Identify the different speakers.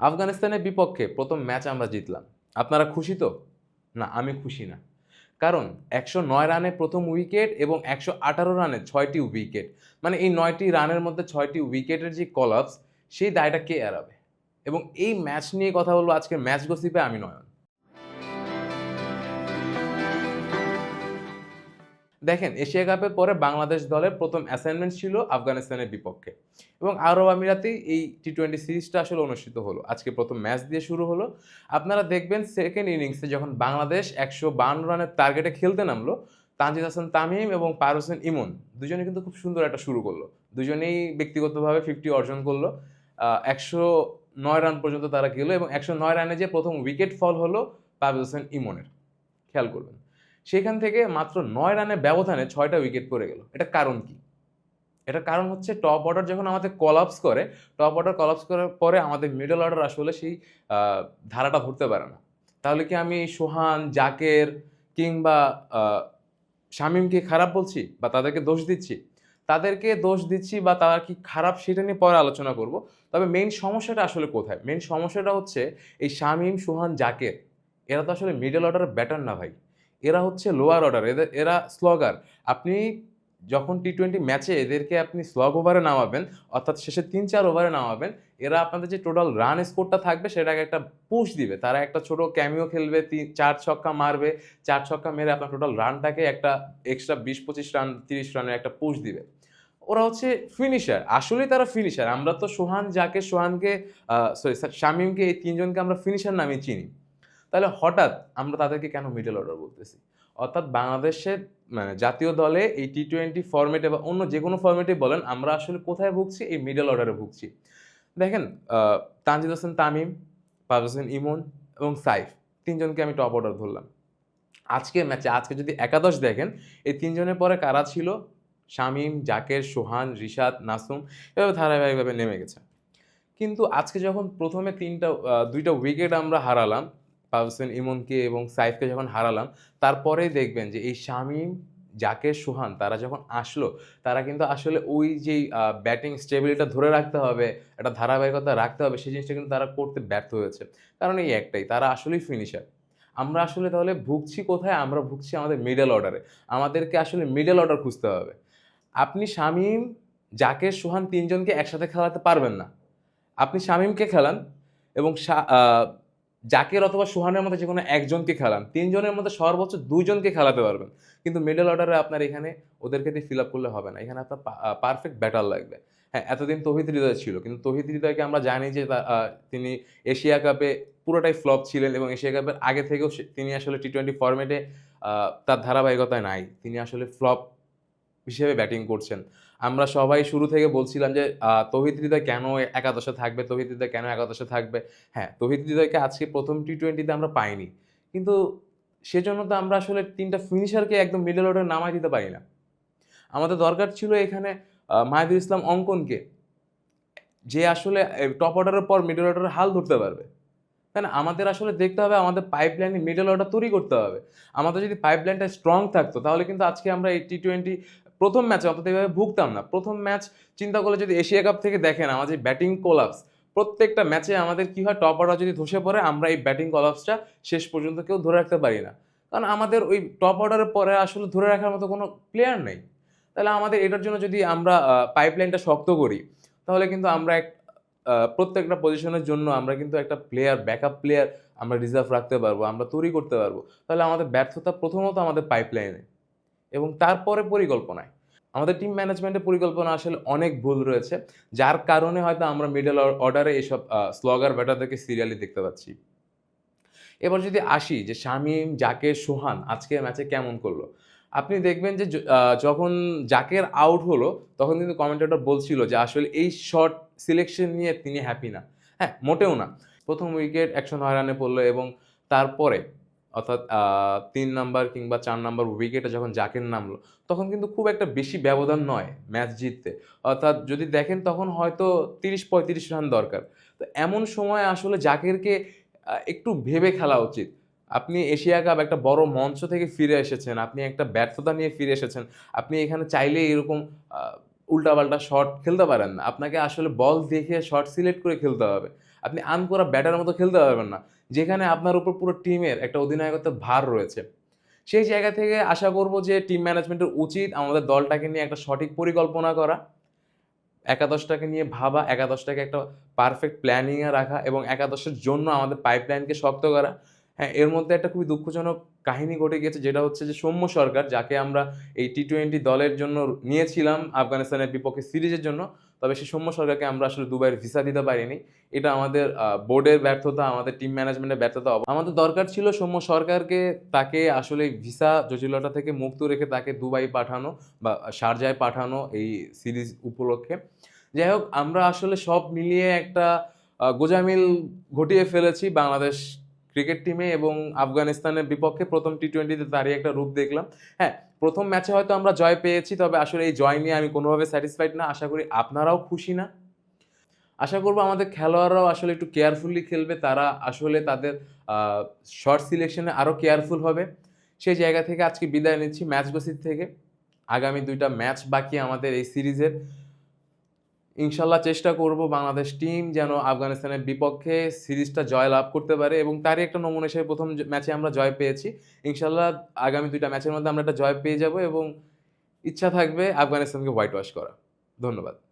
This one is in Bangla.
Speaker 1: আফগানিস্তানের বিপক্ষে প্রথম ম্যাচ আমরা জিতলাম। আপনারা খুশি তো? না, আমি খুশি না। কারণ একশো নয় রানে প্রথম উইকেট এবং একশো আঠারো রানে ছয়টি উইকেট। মানে এই নয়টি রানের মধ্যে ছয়টি উইকেটের যে কলাপস, সেই দায়টা কে এড়াবে? এবং এই ম্যাচ নিয়ে কথা বলব আজকের ম্যাচ গসিপে আমি নয়ন। দেখেন, এশিয়া কাপের পরে বাংলাদেশ দলের প্রথম অ্যাসাইনমেন্ট ছিল আফগানিস্তানের বিপক্ষে। এবং আরব আমিরাতেই এই টি টোয়েন্টি সিরিজটা আসলে অনুষ্ঠিত হলো। আজকে প্রথম ম্যাচ দিয়ে শুরু হলো। আপনারা দেখবেন সেকেন্ড ইনিংসে যখন বাংলাদেশ একশো বান্ন রানের টার্গেটে খেলতে নামলো, তানজিদ হাসান তামিম এবং পার হোসেন ইমন দুজনে কিন্তু খুব সুন্দর একটা শুরু করল। দুজনেই ব্যক্তিগতভাবে ফিফটি অর্জন করল। একশো নয় রান পর্যন্ত তারা গেলো এবং একশো নয় রানে যে প্রথম উইকেট ফল হলো পারভেজ হোসেন ইমনের। খেয়াল করবেন। সেখান থেকে মাত্র নয় রানের ব্যবধানে ছয়টা উইকেট পড়ে গেল। এটা কারণ কি? এটার কারণ হচ্ছে টপ অর্ডার যখন আমাদের কলাপস করে, টপ অর্ডার কলাপস করার পরে আমাদের মিডল অর্ডার আসলে সেই ধারাটা ধরতে পারে না। তাহলে কি আমি সোহান, জাকের কিংবা শামীমকে খারাপ বলছি বা তাদেরকে দোষ দিচ্ছি? তাদেরকে দোষ দিচ্ছি বা তারা কি খারাপ সেটা নিয়ে পরে আলোচনা করব। তবে মেইন সমস্যাটা আসলে কোথায়? মেইন সমস্যাটা হচ্ছে এই শামীম, সোহান, জাকের, এরা তো আসলে মিডল অর্ডারের ব্যাটার না ভাই। এরা হচ্ছে লোয়ার অর্ডার এদের, এরা স্লগার আপনি যখন টি টোয়েন্টি ম্যাচে এদেরকে আপনি স্লগ ওভারে নামাবেন, অর্থাৎ শেষে তিন চার ওভারে নামাবেন, এরা আপনাদের যে টোটাল রান স্কোরটা থাকবে, সেটাকে একটা পুশ দিবে। তারা একটা ছোট ক্যামিও খেলবে, তিন, চার ছক্কা মারবে, চার ছক্কা মেরে আপনার টোটাল রানটাকে একটা এক্সট্রা বিশ, পঁচিশ রান তিরিশ রানের একটা পুশ দিবে। ওরা হচ্ছে ফিনিশার আসলেই তারা ফিনিশার আমরা তো সোহান, যাকে, সোহানকে সরি শামিমকে এই তিনজনকে আমরা ফিনিশার নামে চিনি। তাহলে হঠাৎ আমরা তাদেরকে কেন মিডল অর্ডার বলতেছি? অর্থাৎ বাংলাদেশের মানে জাতীয় দলে এই টি টোয়েন্টি ফর্মেটে বা অন্য যে কোনো ফর্মেটে বলেন, আমরা আসলে কোথায় ভুগছি? এই মিডল অর্ডারে ভুগছি। দেখেন তানজিদ হোসেন তামিম, পারভেজ হোসেন ইমন এবং সাইফ, তিনজনকে আমি টপ অর্ডার ধরলাম। আজকে ম্যাচে আজকে যদি একাদশ দেখেন, এই তিনজনের পরে কারা ছিল? শামীম, জাকের, সোহান, রিশাদ, নাসুম, এভাবে ধারাবাহিকভাবে নেমে গেছে। কিন্তু আজকে যখন প্রথমে তিনটা দুইটা উইকেট আমরা হারালাম পারভেজ ইমনকে এবং সাইফকে যখন হারালাম, তারপরেই দেখবেন যে এই শামীম, জাকের, সুহান তারা যখন আসলো, তারা কিন্তু আসলে ওই যেই ব্যাটিং স্টেবিলিটা ধরে রাখতে হবে, একটা ধারাবাহিকতা রাখতে হবে, সেই জিনিসটা কিন্তু তারা করতে ব্যর্থ হয়েছে। কারণ এই একটাই, তারা আসলেই ফিনিশার আমরা আসলে তাহলে ভুগছি কোথায়? আমরা ভুগছি আমাদের মিডল অর্ডারে আমাদেরকে আসলে মিডল অর্ডার খুঁজতে হবে। আপনি শামীম, জাকের, সোহান তিনজনকে একসাথে খেলাতে পারবেন না। আপনি শামীমকে খেলান এবং জাকের অথবা সোহানের মধ্যে যে কোনো একজনকে খেলান, তিনজনের মধ্যে সর্বোচ্চ দুইজনকে খেলাতে পারবেন। কিন্তু মিডল অর্ডারে আপনার এখানে ওদেরকে দিয়ে ফিল আপ করলে হবে না। এখানে আপনার পারফেক্ট ব্যাটার লাগবে। হ্যাঁ এতদিন তহিদ হৃদয় ছিল, কিন্তু তহিদ হৃদয়কে আমরা জানি যে তিনি এশিয়া কাপে পুরোটাই ফ্লপ ছিলেন এবং এশিয়া কাপের আগে থেকেও তিনি আসলে টি টোয়েন্টি ফর্মেটে তার ধারাবাহিকতায় নাই। তিনি আসলে ফ্লপ হিসেবে ব্যাটিং করছেন। আমরা সবাই শুরু থেকে বলছিলাম যে হৃদয় কেন একাদশে থাকবে? তৌহিদ কেন একাদশে থাকবে? হ্যাঁ তৌহিদ আজকে প্রথম টি টোয়েন্টিতে আমরা পাইনি। কিন্তু সেজন্য তো আমরা আসলে তিনটা ফিনিশারকে একদম মিডল অর্ডারে নামাই দিতে পারি না। আমাদের দরকার ছিল এখানে মাহিদুল ইসলাম অঙ্কনকে, যে আসলে টপ অর্ডারের পর মিডল অর্ডারে হাল ধরতে পারবে। তাই না? আমাদের আসলে দেখতে হবে, আমাদের পাইপলাইনে মিডল অর্ডার তৈরি করতে হবে। আমাদের যদি পাইপ লাইনটা স্ট্রং থাকতো, তাহলে কিন্তু আজকে আমরা এই টি টোয়েন্টি প্রথম ম্যাচে অন্তত এইভাবে ভুগতাম না। প্রথম ম্যাচ চিন্তা করলে যদি এশিয়া কাপ থেকে দেখেন আমাদের ব্যাটিং কোলাপস প্রত্যেকটা ম্যাচে আমাদের কি হয় টপ অর্ডার যদি ধসে পড়ে, আমরা এই ব্যাটিং কোলাপসটা শেষ পর্যন্ত কেউ ধরে রাখতে পারি না। কারণ আমাদের ওই টপ অর্ডারের পরে আসলে ধরে রাখার মতো কোনো প্লেয়ার নেই। তাহলে আমাদের এটার জন্য যদি আমরা পাইপলাইনটা শক্ত করি, তাহলে কিন্তু আমরা এক প্রত্যেকটা পজিশনের জন্য আমরা কিন্তু একটা প্লেয়ার ব্যাকআপ প্লেয়ার আমরা রিজার্ভ রাখতে পারব, আমরা তৈরি করতে পারব। তাহলে আমাদের ব্যর্থতা প্রথমত আমাদের পাইপলাইনে এবং তারপরে পরিকল্পনায়। আমাদের টিম ম্যানেজমেন্টের পরিকল্পনা আসলে অনেক ভুল রয়েছে, যার কারণে হয়তো আমরা মিডল অর্ডারে এইসব স্লগার ব্যাটারদেরকে সিরিয়ালি দেখতে পাচ্ছি। এবার যদি আসি যে শামীম, জাকের, সোহান আজকের ম্যাচে কেমন করল? আপনি দেখবেন যে যখন জাকের আউট হলো, তখন কিন্তু কমেন্টেটর বলছিল যে আসলে এই শর্ট সিলেকশন নিয়ে তিনি হ্যাপি না। হ্যাঁ মোটেও না। প্রথম উইকেট একশো নয় রানে পড়ল এবং তারপরে অর্থাৎ তিন নাম্বার কিংবা চার নাম্বার উইকেটে যখন জাকের নামলো, তখন কিন্তু খুব একটা বেশি ব্যবধান নয় ম্যাচ জিততে। অর্থাৎ যদি দেখেন তখন হয়তো তিরিশ পঁয়ত্রিশ রান দরকার। তো এমন সময় আসলে জাকেরকে একটু ভেবে খেলা উচিত। আপনি এশিয়া কাপ একটা বড় মঞ্চ থেকে ফিরে এসেছেন, আপনি একটা ব্যর্থতা নিয়ে ফিরে এসেছেন, আপনি এখানে চাইলে এরকম উল্টাপাল্টা শট খেলতে পারেন না। আপনাকে আসলে বল দেখে শট সিলেক্ট করে খেলতে হবে। আপনি আন করা ব্যাটার মতো খেলতে পারবেন না। যেখানে আপনার উপর পুরো টিমের একটা অধিনায়কত্বের ভার রয়েছে। সেই জায়গা থেকে আশা করব যে টিম ম্যানেজমেন্টের উচিত আমাদের দলটাকে নিয়ে একটা সঠিক পরিকল্পনা করা, একাদশটাকে নিয়ে ভাবা, একাদশটাকে একটা পারফেক্ট প্ল্যানিংয়ে রাখা এবং একাদশের জন্য আমাদের পাইপলাইনকে শক্ত করা। হ্যাঁ এর মধ্যে একটা খুবই দুঃখজনক কাহিনী ঘটে গেছে, যেটা হচ্ছে যে সৌম্য সরকার, যাকে আমরা এই টি টোয়েন্টি দলের জন্য নিয়েছিলাম আফগানিস্তানের বিপক্ষে সিরিজের জন্য তবে সেই সৌম্য সরকারকে আমরা আসলে দুবাইয়ের ভিসা দিতে পারিনি। এটা আমাদের বোর্ডের ব্যর্থতা, আমাদের টিম ম্যানেজমেন্টের ব্যর্থতা আমাদের দরকার ছিল সৌম্য সরকারকে তাকে আসলে ভিসা জটিলতা থেকে মুক্ত রেখে তাকে দুবাই পাঠানো বা শারজায় পাঠানো এই সিরিজ উপলক্ষে। যাই হোক, আমরা আসলে সব মিলিয়ে একটা গোজামিল ঘটিয়ে ফেলেছি বাংলাদেশ ক্রিকেট টিমে এবং আফগানিস্তানের বিপক্ষে প্রথম টি টোয়েন্টিতে তারই একটা রূপ দেখলাম। হ্যাঁ প্রথম ম্যাচে হয়তো আমরা জয় পেয়েছি, তবে আসলে এই জয় নিয়ে আমি কোনোভাবে স্যাটিসফাইড না। আশা করি আপনারাও খুশি না। আশা করব আমাদের খেলোয়াড়রাও আসলে একটু কেয়ারফুলি খেলবে। তারা আসলে তাদের শর্ট সিলেকশনে আরও কেয়ারফুল হবে। সেই জায়গা থেকে আজকে বিদায় নিচ্ছি ম্যাচ গসির থেকে। আগামী দুইটা ম্যাচ বাকি আমাদের এই সিরিজের ইনশাল্লাহ চেষ্টা করব বাংলাদেশ টিম যেন আফগানিস্তানের বিপক্ষে সিরিজটা জয় লাভ করতে পারে এবং তারই একটা নমুনা হিসেবে প্রথম ম্যাচে আমরা জয় পেয়েছি। ইনশাল্লাহ আগামী দুইটা ম্যাচের মধ্যে আমরা একটা জয় পেয়ে যাব এবং ইচ্ছা থাকবে আফগানিস্তানকে হোয়াইট ওয়াশ করা। ধন্যবাদ।